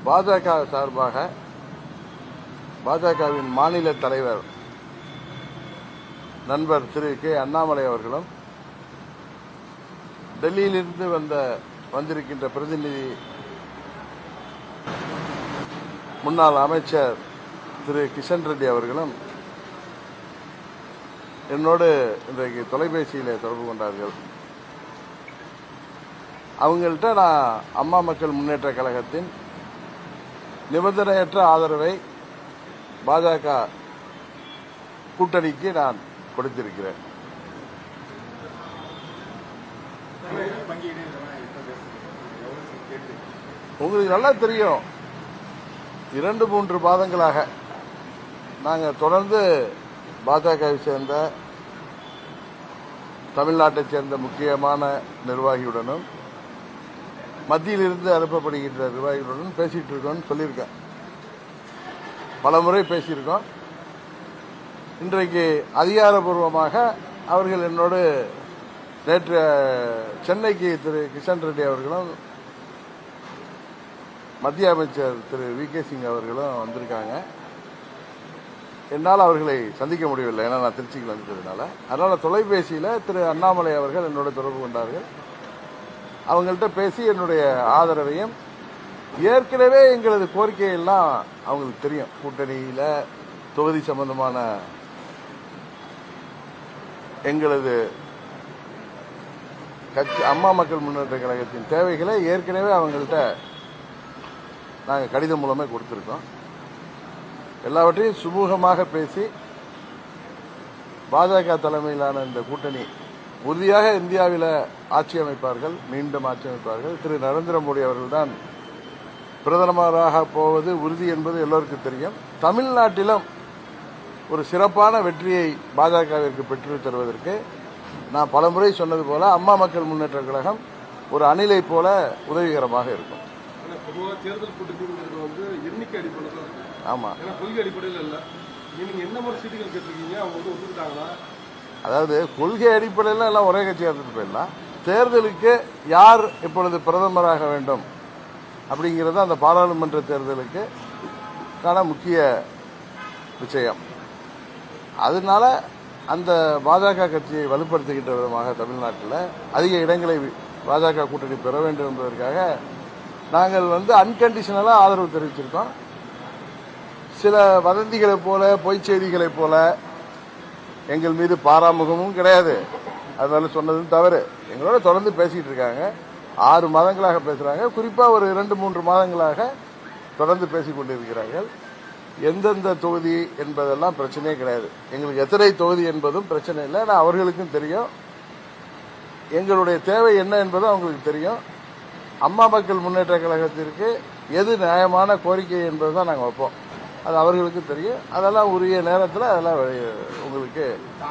பாஜக சார்பாக பாஜகவின் மாநில தலைவர் நண்பர் திரு கே அண்ணாமலை அவர்களும் டெல்லியிலிருந்து வந்த வந்திருக்கின்ற பிரதிநிதி முன்னாள் அமைச்சர் திரு கிஷன் ரெட்டி அவர்களும் என்னோடு இன்றைக்கு தொலைபேசியில் தொடர்பு கொண்டார்கள். அவங்கள்ட்ட நான் அம்மா மக்கள் முன்னேற்ற கழகத்தின் நிபந்தனையற்ற ஆதரவை பாஜக கூட்டணிக்கு நான் கொடுத்திருக்கிறேன். உங்களுக்கு நல்லா தெரியும் இரண்டு மூன்று மாதங்களாக நாங்கள் தொடர்ந்து பாஜகவை சேர்ந்த தமிழ்நாட்டைச் சேர்ந்த முக்கியமான நிர்வாகியுடனும் மத்தியிலிருந்து அனுப்பப்படுகின்ற நிர்வாகிகளுடன் பேசிட்டு இருக்கோம்னு சொல்லியிருக்கேன். பல முறை பேசியிருக்கோம். இன்றைக்கு அதிகாரப்பூர்வமாக அவர்கள் என்னோடு நேற்று சென்னைக்கு திரு கிஷன் ரெட்டி அவர்களும் மத்திய அமைச்சர் திரு வி கே சிங் அவர்களும் வந்திருக்காங்க. என்னால் அவர்களை சந்திக்க முடியவில்லை. ஏன்னா நான் திருச்சிக்கு வந்துட்டதுனால அதனால் தொலைபேசியில் திரு அண்ணாமலை அவர்கள் என்னோட தொடர்பு கொண்டார்கள். அவங்கள்ட்ட பேசி என்னுடைய ஆதரவையும் ஏற்கனவே எங்களது கோரிக்கையெல்லாம் அவங்களுக்கு தெரியும். கூட்டணியில் தொகுதி சம்பந்தமான எங்களது கட்சி அம்மா மக்கள் முன்னேற்ற கழகத்தின் தேவைகளை ஏற்கனவே அவங்கள்ட்ட நாங்கள் கடிதம் மூலமே கொடுத்துருக்கோம். எல்லாவற்றையும் சுமூகமாக பேசி பாஜக தலைமையிலான இந்த கூட்டணி உறுதியாக இந்தியாவில் ஆட்சி அமைப்பார்கள் மீண்டும் ஆட்சி அமைப்பார்கள். திரு நரேந்திர மோடி அவர்கள்தான் பிரதமராக போவது உறுதி என்பது எல்லோருக்கும் தெரியும். தமிழ்நாட்டிலும் ஒரு சிறப்பான வெற்றியை பாஜகவிற்கு பெற்று தருவதற்கு நான் பலமுறை சொன்னது போல அம்மா மக்கள் முன்னேற்ற கழகம் ஒரு அணிலை போல உதவிகரமாக இருக்கும். தேர்தல் கூட்டணிங்கிறது வந்து எண்ணிக்கை அடிப்படையில் தான் இருக்கு ஆமா. ஏன்னா கொள்கை அடிப்படையில் இல்லை. நீங்க என்ன மாதிரி சீட்டுகள் கேட்டிருக்கீங்க அவங்க வந்து ஒத்துக்கிட்டாங்களா? அதாவது கொள்கை அடிப்படையில் எல்லாம் ஒரே கட்சியாக இருந்துட்டு போயிடலாம் தேர்தலுக்கு யார் இப்பொழுது பிரதமராக வேண்டும் அப்படிங்கிறது அந்த பாராளுமன்ற தேர்தலுக்கு கான முக்கிய விஷயம். அதனால அந்த பாஜக கட்சியை வலுப்படுத்துகின்ற விதமாக தமிழ்நாட்டில் அதிக இடங்களை பாஜக கூட்டணி பெற வேண்டும் என்பதற்காக நாங்கள் வந்து அன்கண்டிஷனலாக ஆதரவு தெரிவிச்சிருக்கோம். சில வதந்திகளைப் போல பொய்ச்செய்திகளைப் போல எங்கள் மீது பாராமுகமும் கிடையாது. அதனால சொன்னதும் தவறு. எங்களோட தொடர்ந்து பேசிகிட்டு இருக்காங்க. ஆறு மாதங்களாக பேசுகிறாங்க குறிப்பாக ஒரு இரண்டு மூன்று மாதங்களாக தொடர்ந்து பேசிக் கொண்டிருக்கிறார்கள். எந்தெந்த தொகுதி என்பதெல்லாம் பிரச்சனையே கிடையாது. எங்களுக்கு எத்தனை தொகுதி என்பதும் பிரச்சனை இல்லை. ஆனால் அவர்களுக்கும் தெரியும். எங்களுடைய தேவை என்ன என்பதும் அவங்களுக்கு தெரியும். அம்மா மக்கள் முன்னேற்ற கழகத்திற்கு எது நியாயமான கோரிக்கை என்பது தான் நாங்கள் வைப்போம். அது அவர்களுக்கு தெரியும். அதெல்லாம் உரிய நேரத்தில் அதெல்லாம் உங்களுக்கு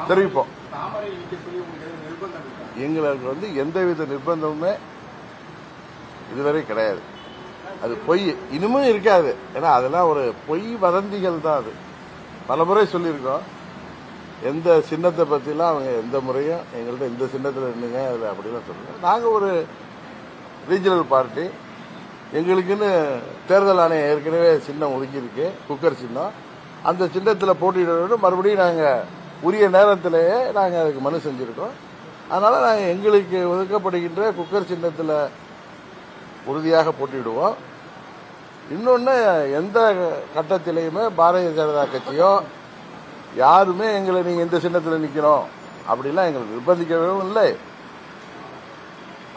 தெரிவிப்போம். எங்களுக்கு வந்து எந்தவித நிர்பந்தமுமே இதுவரை கிடையாது. அது பொய். இனிமும் இருக்காது. ஏன்னா அதெல்லாம் ஒரு பொய் வதந்திகள் தான் அது. பல முறை சொல்லியிருக்கோம். எந்த சின்னத்தை பற்றிலாம் அவங்க எந்த முறையும் எங்கள்கிட்ட இந்த சின்னத்தில் நின்றுங்க அதில் அப்படிலாம் சொல்லுங்கள் நாங்கள் ஒரு ரீஜனல் பார்ட்டி எங்களுக்குன்னு தேர்தல் ஆணையம் ஏற்கனவே சின்னம் ஒதுக்கியிருக்கு குக்கர் சின்னம். அந்த சின்னத்தில் போட்டியிட மறுபடியும் நாங்கள் உரிய நேரத்திலேயே நாங்கள் அதுக்கு மனு செஞ்சுருக்கோம். அதனால் நாங்கள் எங்களுக்கு ஒதுக்கப்படுகின்ற குக்கர் சின்னத்தில் உறுதியாக போட்டியிடுவோம். இன்னொன்று எந்த கட்டத்திலையுமே பாரதிய ஜனதா கட்சியோ யாருமே எங்களை நீங்கள் இந்த சின்னத்தில் நிற்கணும் அப்படிலாம் எங்களை நிர்பந்திக்கவும் இல்லை.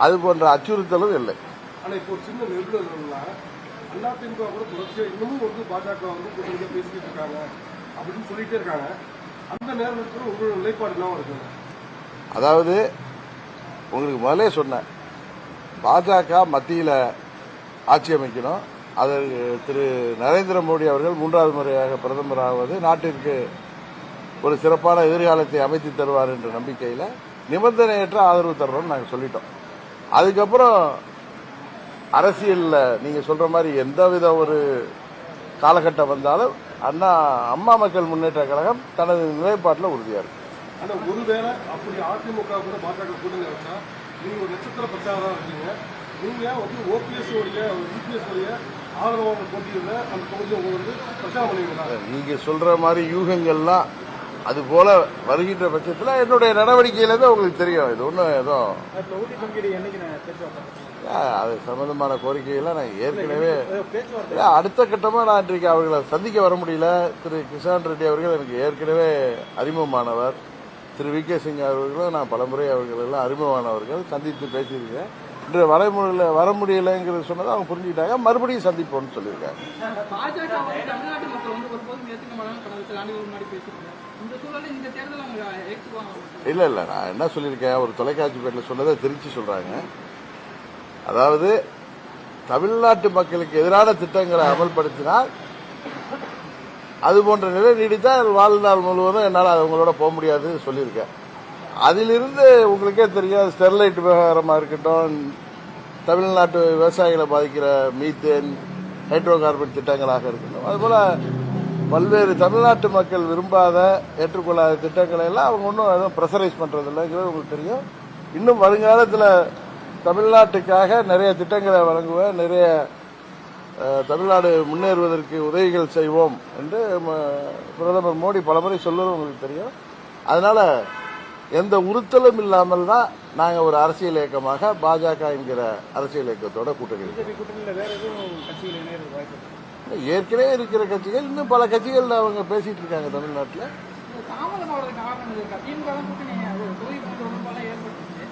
அது போன்ற அச்சுறுத்தலும் இல்லை. ஆனால் இப்போ ஒரு சின்ன நிபுணர்கள் அண்ணா திமுக கூட தொடர்ச்சியாக இன்னமும் வந்து பாஜக வந்து கூட்டணியா பேசிக்கிட்டு இருக்காங்க அப்படின்னு சொல்லிட்டே இருக்காங்க. அந்த நேரத்தில் உங்களோட நிலைப்பாடு என்ன இருக்குங்க அதாவது உங்களுக்கு முதலே சொன்னேன் பாஜக மத்தியில் ஆட்சி அமைக்கணும். அதற்கு திரு நரேந்திர மோடி அவர்கள் மூன்றாவது முறையாக பிரதமராவது நாட்டிற்கு ஒரு சிறப்பான எதிர்காலத்தை அமைத்து தருவார் என்ற நம்பிக்கையில் நிபந்தனையற்ற ஆதரவு தர்றோம்னு நாங்கள் சொல்லிட்டோம். அதுக்கப்புறம் அரசியலில் நீங்கள் சொல்ற மாதிரி எந்தவித ஒரு காலகட்டம் வந்தாலும் அண்ணா அம்மா மக்கள் முன்னேற்ற கழகம் தனது நிலைப்பாட்டில் உறுதியாக இருக்கு. ஆனா ஒருவேளை அப்படி அதிமுக கூட பாஜக கூட்டணி வச்சா நீங்க ஒரு நட்சத்திர பிரச்சாரம் இருக்கீங்க. நீங்க வந்து ஓபிஎஸ் உடைய யூபிஎஸ் உடைய ஆதரவாக போட்டியில அந்த தொகுதியை உங்க வந்து பிரச்சாரம் பண்ணுவீங்களா நீங்க சொல்ற மாதிரி யூகங்கள்லாம் அது போல வருகின்ற பட்சத்தில் என்னுடைய நடவடிக்கையில தான் உங்களுக்கு தெரியும். இது ஒன்றும் ஏதோ தொகுதி பங்கீடு என்னைக்கு அது சம்பந்தமான கோரிக்கைகளை நான் ஏற்கனவே அடுத்த கட்டமா நான் இன்றைக்கு அவர்களை சந்திக்க வர முடியல. திரு கிஷான் ரெட்டி அவர்கள் எனக்கு ஏற்கனவே அறிமுகமானவர். திரு வி கே சிங் அவர்களும் நான் பலமுறை அவர்கள் எல்லாம் அறிமுகமானவர்கள். சந்தித்து பேசியிருக்கேன். இன்று வர முடியல வர முடியலைங்கிறது சொன்னதை அவங்க புரிஞ்சுக்கிட்டாங்க. மறுபடியும் சந்திப்போம்னு சொல்லியிருக்காங்க. இல்ல இல்ல நான் என்ன சொல்லியிருக்கேன்? ஒரு தொலைக்காட்சி பேட்டில் சொன்னதை திருச்சி சொல்றாங்க. அதாவது தமிழ்நாட்டு மக்களுக்கு எதிரான திட்டங்களை அமல்படுத்தினால் அது போன்ற நிலை நீடித்தால் வாழ்நாள் முழுவதும் என்னால் அவங்களோட போக முடியாதுன்னு சொல்லியிருக்கேன். அதிலிருந்து உங்களுக்கே தெரியும் ஸ்டெர்லைட் விவகாரமாக இருக்கட்டும் தமிழ்நாட்டு விவசாயிகளை பாதிக்கிற மீத்தேன் ஹைட்ரோ கார்பன் திட்டங்களாக இருக்கட்டும். அதுபோல பல்வேறு தமிழ்நாட்டு மக்கள் விரும்பாத ஏற்றுக்கொள்ளாத திட்டங்களை எல்லாம் அவங்க ஒன்றும் எதுவும் ப்ரெஷரைஸ் பண்ணுறதில்லைங்கிறது உங்களுக்கு தெரியும். இன்னும் வருங்காலத்தில் தமிழ்நாட்டுக்காக நிறைய திட்டங்களை வழங்குவேன் நிறைய தமிழ்நாடு முன்னேறுவதற்கு உதவிகள் செய்வோம் என்று பிரதமர் மோடி பலமுறை சொல்லுவது உங்களுக்கு தெரியும். அதனால எந்த உறுத்தலும் இல்லாமல் தான் நாங்கள் ஒரு அரசியல் இயக்கமாக பாஜக என்கிற அரசியல் இயக்கத்தோட கூட்டணி? ஏற்கனவே இருக்கிற கட்சிகள் இன்னும் பல கட்சிகள் அவங்க பேசிட்டு இருக்காங்க தமிழ்நாட்டில் இது தாமதமாவதற்கு காரணம் இருக்கா திமுக தான் கூட்டணி அது தொகுதி பங்கு தொடர்பாக ஏற்பட்டுச்சு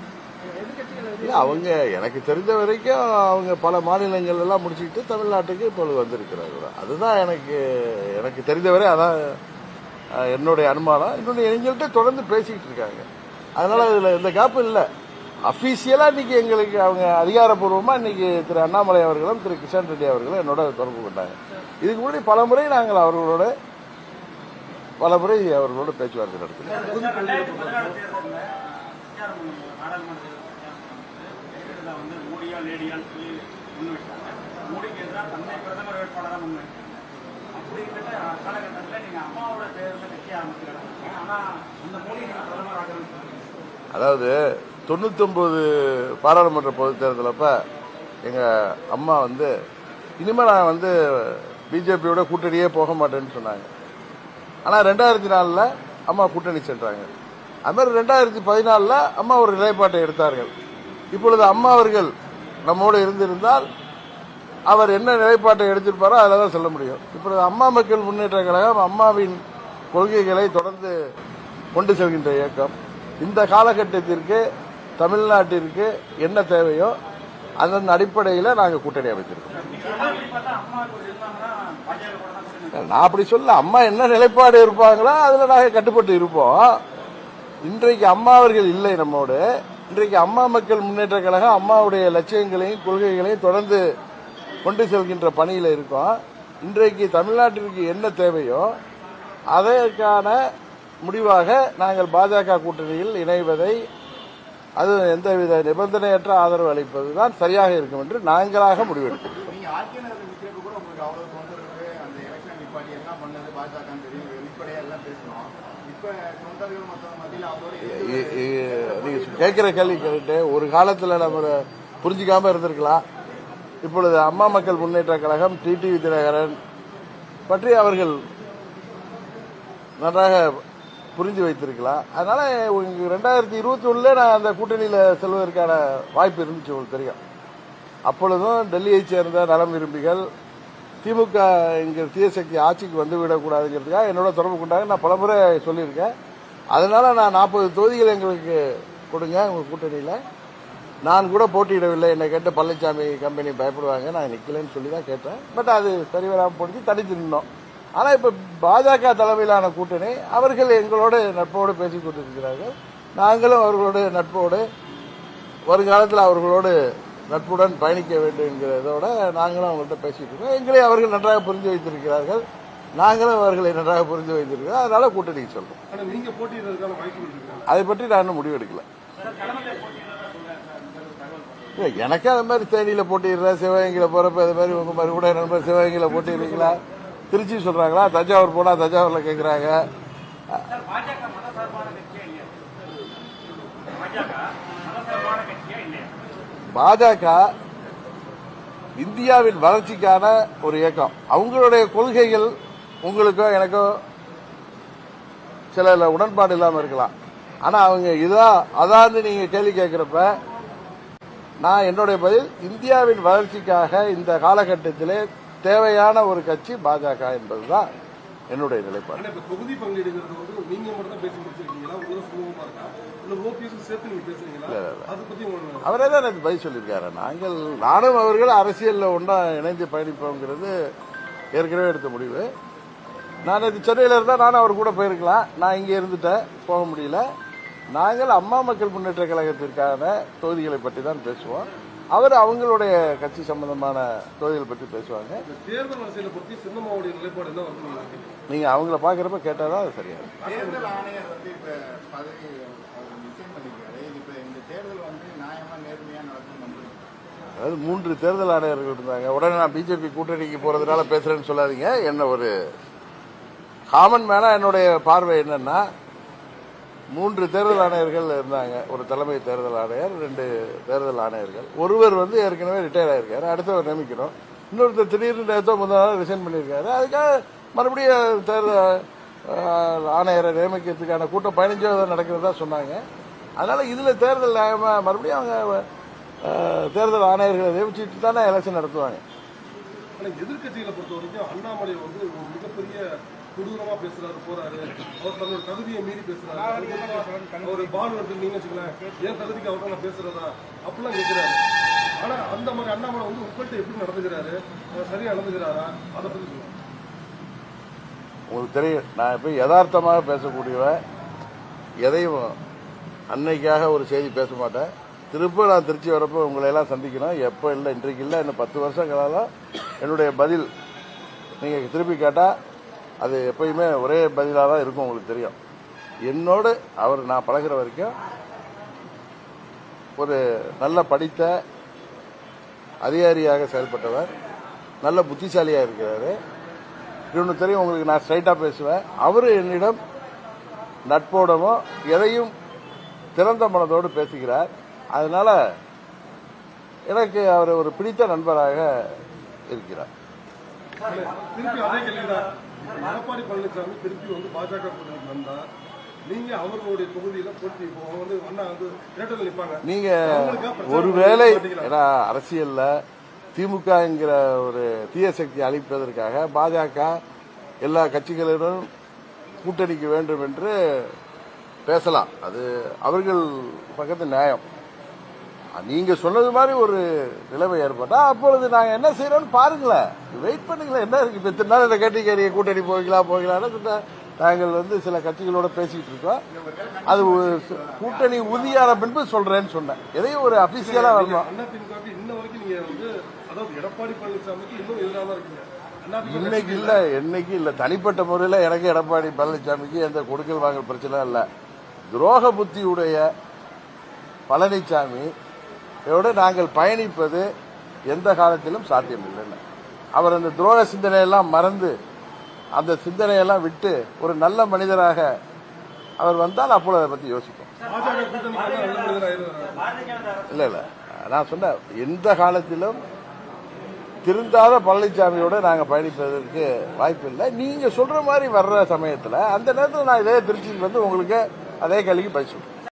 எதிர்கட்சிகள் அது இல்லை அவங்க எனக்கு தெரிஞ்ச வரைக்கும் அவங்க பல மாநிலங்கள் எல்லாம் முடிச்சுக்கிட்டு தமிழ்நாட்டுக்கு இப்பொழுது வந்திருக்கிறார்கள். அதுதான் எனக்கு எனக்கு தெரிந்தவரை அதான் என்னுடைய அனுமானம். இன்னொன்று எங்கள்கிட்ட தொடர்ந்து பேசிக்கிட்டு இருக்காங்க. அதனால இதில் எந்த கேப்பும் இல்லை. அஃபீஷியலாக இன்னைக்கு எங்களுக்கு அவங்க அதிகாரப்பூர்வமாக இன்னைக்கு திரு அண்ணாமலை அவர்களும் திரு கிஷன் ரெட்டி அவர்களும் என்னோட தொடர்பு கொண்டாங்க. இதுக்கு முன்னாடி பல முறை நாங்கள் அவர்களோட பல முறை அவர்களோட பேச்சுவார்த்தை நடத்தினோம். தேர்தலில் வந்து மோடியா லேடியான்னு சொல்லி முன்வைச்சாங்க. மோடிக்கு எதிராக தன்னை பிரதமர் வேட்பாளராக முன்வைச்சாங்க. அப்படி காலகட்டத்தில் நீங்கள் அம்மாவோட தேர்தலில் கட்சி ஆரம்பிச்சுக்கிறாங்க ஆனால் அந்த மோடி நீங்கள் பிரதமர் ஆகணும்னு அதாவது தொண்ணூத்தொன்பது பாராளுமன்ற பொதுத் தேர்தலப்ப எங்க அம்மா வந்து இனிமேல் நான் வந்து பிஜேபியோட கூட்டணியே போக மாட்டேன்னு சொன்னாங்க. ஆனா ரெண்டாயிரத்தி நாலுல அம்மா கூட்டணி சென்றாங்க. அது மாதிரி ரெண்டாயிரத்தி பதினாலுல அம்மா ஒரு நிலைப்பாட்டை எடுத்தார்கள். இப்பொழுது அம்மா அவர்கள் நம்மோடு இருந்திருந்தால் அவர் என்ன நிலைப்பாட்டை எடுத்திருப்பாரோ அதில் தான் சொல்ல முடியும். இப்பொழுது அம்மா மக்கள் முன்னேற்ற கழகம் அம்மாவின் கொள்கைகளை தொடர்ந்து கொண்டு செல்கின்ற இயக்கம். இந்த காலகட்டத்திற்கு தமிழ்நாட்டிற்கு என்ன தேவையோ அதன் அடிப்படையில் நாங்கள் கூட்டணி அமைச்சிருக்கோம் நான் அப்படி சொல்ல அம்மா என்ன நிலைப்பாடு இருப்பாங்களோ அதில் நாங்கள் கட்டுப்பட்டு இருப்போம். இன்றைக்கு அம்மா அவர்கள் இல்லை நம்மோடு. இன்றைக்கு அம்மா மக்கள் முன்னேற்ற கழகம் அம்மாவுடைய லட்சியங்களையும் கொள்கைகளையும் தொடர்ந்து கொண்டு செல்கின்ற பணியில் இருக்கோம். இன்றைக்கு தமிழ்நாட்டிற்கு என்ன தேவையோ அதற்கான முடிவாக நாங்கள் பாஜக கூட்டணியில் இணைவதை அது எந்தவித நிபந்தனையற்ற ஆதரவு அளிப்பதுதான் சரியாக இருக்கும் என்று நாங்களாக முடிவெடுக்கிறோம் நீங்க ஆர்கே நகர் நிக்கிறப்ப கூட உங்களுக்கு அவ்வளவு தொந்தரவு அந்த எலெக்ஷன் நிப்பாட்டி என்ன பண்ணது பாஜக தெரியும் வெளிப்படையா எல்லாம் பேசணும் நீங்கள் கேட்குற கேட்கிற கேள்வி கேட்டு ஒரு காலத்துல நம்ம புரிஞ்சுக்காம இருந்திருக்கலாம். இப்பொழுது அம்மா மக்கள் முன்னேற்ற கழகம் டிடிவி தினகரன் பற்றி அவர்கள் நன்றாக புரிஞ்சு வைத்திருக்கலாம். அதனால உங்களுக்கு ரெண்டாயிரத்தி இருபத்தி ஒண்ணுல நான் அந்த கூட்டணியில செல்வதற்கான வாய்ப்பு இருந்துச்சு உங்களுக்கு தெரியும். அப்பொழுதும் டெல்லியைச் சேர்ந்த நலம் விரும்பிகள் திமுக இங்கே தீயசக்தி ஆட்சிக்கு வந்து விடக்கூடாதுங்கிறதுக்காக என்னோட தொடர்பு கொண்டாங்க. நான் பலமுறை சொல்லியிருக்கேன். அதனால நான் நாற்பது தொகுதிகள் எங்களுக்கு கொடுங்க உங்கள் கூட்டணியில். நான் கூட போட்டியிடவில்லை. என்னை கேட்டு பழனிசாமி கம்பெனி பயப்படுவாங்க. நான் நிற்கலன்னு சொல்லி தான் கேட்டேன். பட் அது சரி வராமல் போடுச்சு தனித்து நின்னோம். ஆனால் இப்போ பாஜக தலைமையிலான கூட்டணி அவர்கள் எங்களோட நட்போடு பேசிக் கொண்டிருக்கிறார்கள். நாங்களும் அவர்களோட நட்போடு வருங்காலத்தில் அவர்களோடு நட்புடன் பயணிக்க வேண்டும் என்கிறதோட நாங்களும் அவங்கள்ட்ட பேசிட்டு இருக்கோம். எங்களை அவர்கள் நன்றாக புரிந்து வைத்திருக்கிறார்கள். நாங்களும் அவர்களை நன்றாக புரிந்து வைத்திருக்கிறோம். அதனால கூட்டணிக்கு சொல்றோம். அதை பற்றி நான் இன்னும் முடிவெடுக்கல. எனக்கு அது மாதிரி தேனியில போட்டிடுறேன் சிவகங்கையில போறப்ப அது மாதிரி உங்க மாதிரி கூட நண்பர் சிவகங்கையில போட்டிடுறீங்களா திருச்சி சொல்றாங்களா? தஞ்சாவூர் போனா தஞ்சாவூர்ல கேக்குறாங்க சார் பாஜக மதசார்பான கட்சியே இல்லையா பாஜக மதசார்பான கட்சியா இல்லையா பாஜக இந்தியாவின் வளர்ச்சிக்கான ஒரு இயக்கம். அவங்களுடைய கொள்கைகள் உங்களுக்கோ எனக்கோ சில உடன்பாடு இல்லாம இருக்கலாம். ஆனா அவங்க இதான் அதான்னு நீங்க கேள்வி கேட்கிறப்ப நான் என்னுடைய பதில் இந்தியாவின் வளர்ச்சிக்காக இந்த காலகட்டத்திலே தேவையான ஒரு கட்சி பாஜக என்பதுதான் என்னுடைய நிலைப்பாடு. தொகுதி பங்கீடுங்கிறது நீங்க மட்டும் தான் பேசி முடிச்சிருக்கீங்களா? உங்களுக்கு சுமூகமா இருக்கா? இல்ல ஓபிஎஸ் சேர்த்து நீங்க பேசுறீங்களா? அதை பத்தி உங்களுக்கு அவரே தான் எனக்கு பதில் சொல்லியிருக்காரு. நாங்கள் நானும் அவர்கள் அரசியலில் ஒன்றா இணைந்து பயணிப்போங்கிறது ஏற்கனவே எடுத்த முடிவு. நான் இது சென்னையில் இருந்தால் நானும் அவர் கூட போயிருக்கலாம். நான் இங்கே இருந்துட்டேன் போக முடியல. நாங்கள் அம்மா மக்கள் முன்னேற்ற கழகத்திற்கான தொகுதிகளை பற்றி தான் பேசுவோம். அவர் அவங்களுடைய கட்சி சம்பந்தமான தொகுதிகள் பற்றி பேசுவாங்க. தேர்தல் அரசியலை பத்தி சின்னம்மாவுடைய நிலைப்பாடு என்ன வருது நீங்க அவங்கள பார்க்குறப்ப கேட்டால் தான் அது சரியாக இருக்கும். தேர்தல் ஆணையர் வந்து இப்ப பதவி அவர் ரிசைன் பண்ணிருக்காரு. இது இப்ப இந்த தேர்தல் வந்து நியாயமா நேர்மையா நடக்கும் நம்புறீங்க அதாவது மூன்று தேர்தல் ஆணையர்கள் இருந்தாங்க. உடனே நான் பிஜேபி கூட்டணிக்கு போறதுனால பேசுறேன்னு சொல்லாதீங்க. என்ன ஒரு காமன் மேனா என்னுடைய பார்வை என்னன்னா மூன்று தேர்தல் ஆணையர்கள் இருந்தாங்க. ஒரு தலைமை தேர்தல் ஆணையர் ரெண்டு தேர்தல் ஆணையர்கள். ஒருவர் வந்து ஏற்கனவே ரிட்டையர் ஆயிருக்காரு. அடுத்தவர் நியமிக்கணும். இன்னொருத்தர் திடீர்னு நேரத்தோ முதல் நாள் ரிசைன் பண்ணியிருக்காரு. அதுக்காக மறுபடியும் தேர்தல் ஆணையரை நியமிக்கிறதுக்கான கூட்டம் பதினஞ்சாவது நடக்கிறதா சொன்னாங்க. அதனால இதுல தேர்தல் மறுபடியும் அவங்க தேர்தல் ஆணையர்களை நியமிச்சுட்டு தானே எலெக்ஷன் நடத்துவாங்க. எதிர்கட்சிகளை பொறுத்த வரைக்கும் அண்ணாமலை வந்து ஒரு மிகப்பெரிய கொடூரமா பேசுறாரு போறாரு. அவர் தன்னோட தகுதியை மீறி பேசுறாரு. அவர் பால் வந்து நீங்க வச்சுக்கலாம் ஏன் தகுதிக்கு அவர்கிட்ட நான் பேசுறதா? அப்படிலாம் கேட்கிறாரு ஆனா அந்த மாதிரி அண்ணாமலை வந்து உங்கள்கிட்ட எப்படி நடந்துக்கிறாரு? அவர் சரியா நடந்துக்கிறாரா? அதை பத்தி சொல்லுங்க. உங்களுக்கு தெரியும் நான் இப்போ யதார்த்தமாக பேசக்கூடியவன் எதையும் அன்னைக்காக ஒரு செய்தி பேச மாட்டேன். திரும்ப நான் திருச்சி வரப்போ உங்களை எல்லாம் சந்திக்கணும். எப்போ இல்லை இன்றைக்கு இல்லை இன்னும் பத்து வருஷம் கலாலும் என்னுடைய பதில் நீங்கள் திருப்பி கேட்டால் அது எப்பயுமே ஒரே பதிலாக தான் இருக்கும் உங்களுக்கு தெரியும். என்னோடு அவர் நான் பழகுற வரைக்கும் ஒரு நல்ல படித்த அதிகாரியாக செயல்பட்டவர் நல்ல புத்திசாலியாக இருக்கிறார். இன்னொன்று தெரியும் உங்களுக்கு நான் ஸ்ட்ரைட்டாக பேசுவேன். அவர் என்னிடம் நட்போடவும் எதையும் திறந்த மனதோடு பேசுகிறார். அதனால எனக்கு அவர் ஒரு பிடித்த நண்பராக இருக்கிறார். எடப்பாடி பழனிசாமி திருப்பி வந்து பாஜக கூட்டணிக்கு வந்தா நீங்க அவர்களுடைய தொகுதியில போட்டி இப்போ அவங்க வந்து அண்ணா வந்து தேர்தல் நிற்பாங்க நீங்க அவங்களுக்கா பிரச்சாரம் ஒருவேளை? ஏன்னா அரசியல்ல திமுகங்கிற ஒரு தீய சக்தி அழிப்பதற்காக பாஜக எல்லா கட்சிகளிடம் கூட்டணிக்கு வேண்டும் என்று பேசலாம். அது அவர்கள் பக்கத்து நியாயம். நீங்க சொன்னது மாதிரி ஒரு நிலைமை ஏற்பட்டா அப்பொழுது நாங்க என்ன செய்யறோம்னு பாருங்களேன். வெயிட் பண்ணுங்களேன் என்ன இருக்கு? இப்ப இத்தனை நாள் இந்த கேட்டகரிய கூட்டணி போய்க்கலாம் போய்க்கலாம்னு சொன்ன- நாங்கள் வந்து சில கட்சிகளோட பேசிட்டு இருக்கோம். அது கூட்டணி உறுதியான பின்பு சொல்றேன்னு சொன்னேன். எதையும் ஒரு அபிஷியலா வரணும். இன்னைக்கு இல்ல என்னைக்கு இல்ல. தனிப்பட்ட முறையில் எனக்கு எடப்பாடி பழனிசாமிக்கு எந்த கொடுக்கல் வாங்கல் பிரச்சனை இல்ல. துரோக புத்தியுடைய பழனிசாமி இதோடு நாங்கள் பயணிப்பது எந்த காலத்திலும் சாத்தியமில்லைன்னு. அவர் அந்த துரோக சிந்தனையெல்லாம் மறந்து அந்த சிந்தனையெல்லாம் விட்டு ஒரு நல்ல மனிதராக அவர் வந்தால் அப்பொழுது அதை பற்றி யோசிப்போம். இல்லை இல்லை. நான் சொன்னேன் எந்த காலத்திலும் திருந்தாத பழனிசாமியோட நாங்கள் பயணிப்பதற்கு வாய்ப்பு இல்லை நீங்கள் சொல்கிற மாதிரி வர்ற சமயத்தில் அந்த நேரத்தில் நான் இதே திருச்சிக்கு வந்து உங்களுக்கு அதே கேள்விக்கு பதில்